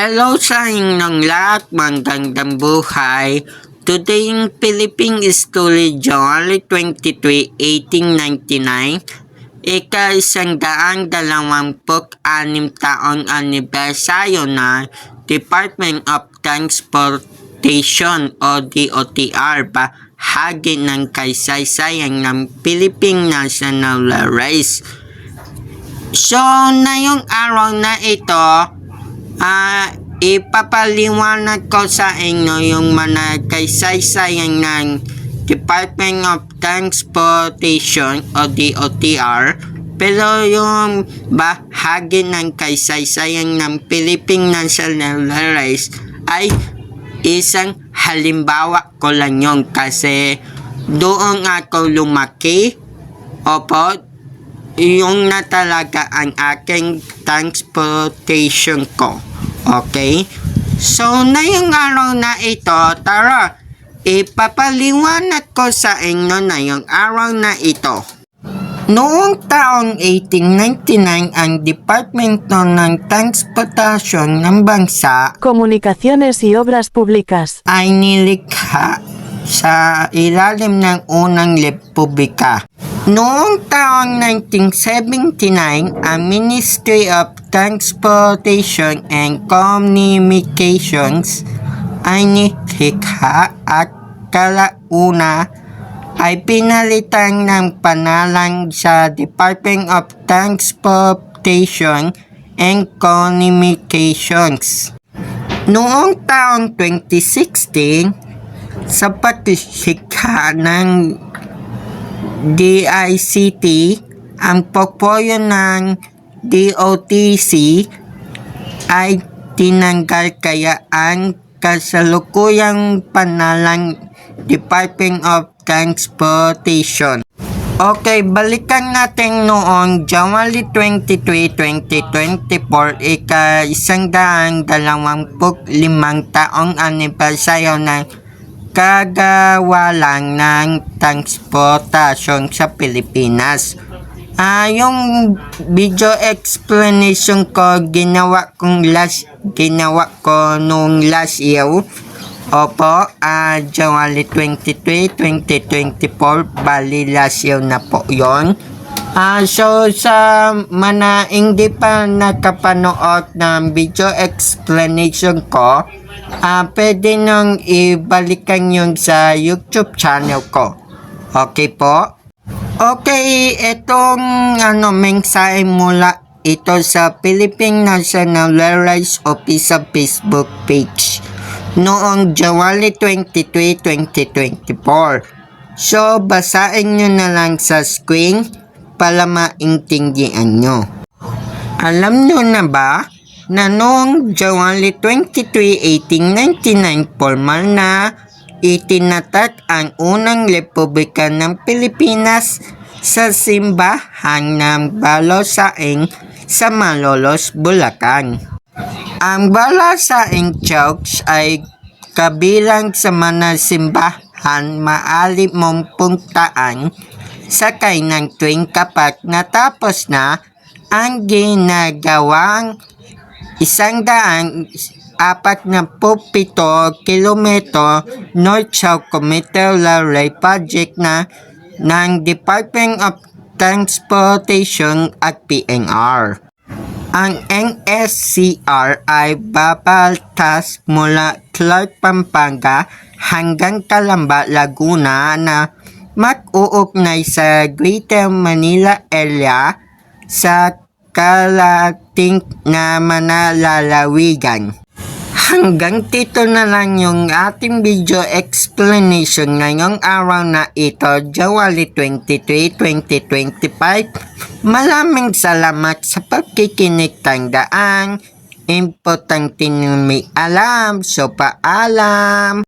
Hello sa inyong lahat, magandang buhay. Today in Philippine History January 23, 1899, ika isang daang dalawamput anim taong anibersaryo ng Department of Transportation o DOTR bahagi ng kaysaysayan ng Philippine National Race. So, na yung araw na ito, Ah, ipapaliwanag ko sa inyo yung mga kaysaysayan ng Department of Transportation o DOTR pero yung bahagi ng kaysaysayan ng Philippine National Race ay isang halimbawa ko lang yun kasi doon ako lumaki. Opo yung na talaga ang aking transportation ko. Okay? So, na yung araw na ito, tara, ipapaliwanag ko sa inyo na yung araw na ito. Noong taong 1899, ang Departamento ng Transportasyon ng Bansa Comunicaciones y Obras Públicas. ay nilikha sa ilalim ng unang republika. Noong taong 1979, ang Ministry of Transportation and Communications ay nilikha at kalauna ay pinalitan ng panalang sa Department of Transportation and Communications. Noong taong 2016, sa patisika ng DICT, ang portfolio ng DOTC ay tinanggal kaya ang kasalukuyang panalang Department of Transportation. Okay, balikan natin noong January 23, 2024, ika isang daang dalawamput limang taong anibersaryo ng kagawalan ng transportasyon sa Pilipinas. Ah, yung video explanation ko ginawa kong last ginawa ko nung last year. Opo, ah January 23, 2024, bali last year na po yon. Ah, so sa mana hindi pa nakapanood ng video explanation ko, ah pwede nang ibalikan yun sa YouTube channel ko. Okay po? Okay, itong ano, mensahe mula ito sa Philippine National Rights Office Facebook page noong January 23, 2024. So, basahin nyo na lang sa screen para maintindihan nyo. Alam nyo na ba na noong January 23, 1899, formal na itinatag ang unang Republika ng Pilipinas sa simbahan ng Balosaing sa Malolos, Bulacan. Ang Balosaing Church ay kabilang sa mga simbahan maali mong puntaan sakay ng tuwing kapag natapos na ang ginagawang isang daan apat na po pito kilometro north-south commuter railway project na ng Department of Transportation at PNR. Ang NSCR ay babaltas mula Clark, Pampanga hanggang Calamba, Laguna na mag-uugnay sa Greater Manila area sa kalating na manalalawigan. Hanggang dito na lang yung ating video explanation ngayong araw na ito, January 23, 2025. Maraming salamat sa pagkikinig tandaan. Importante nyo may alam, so paalam.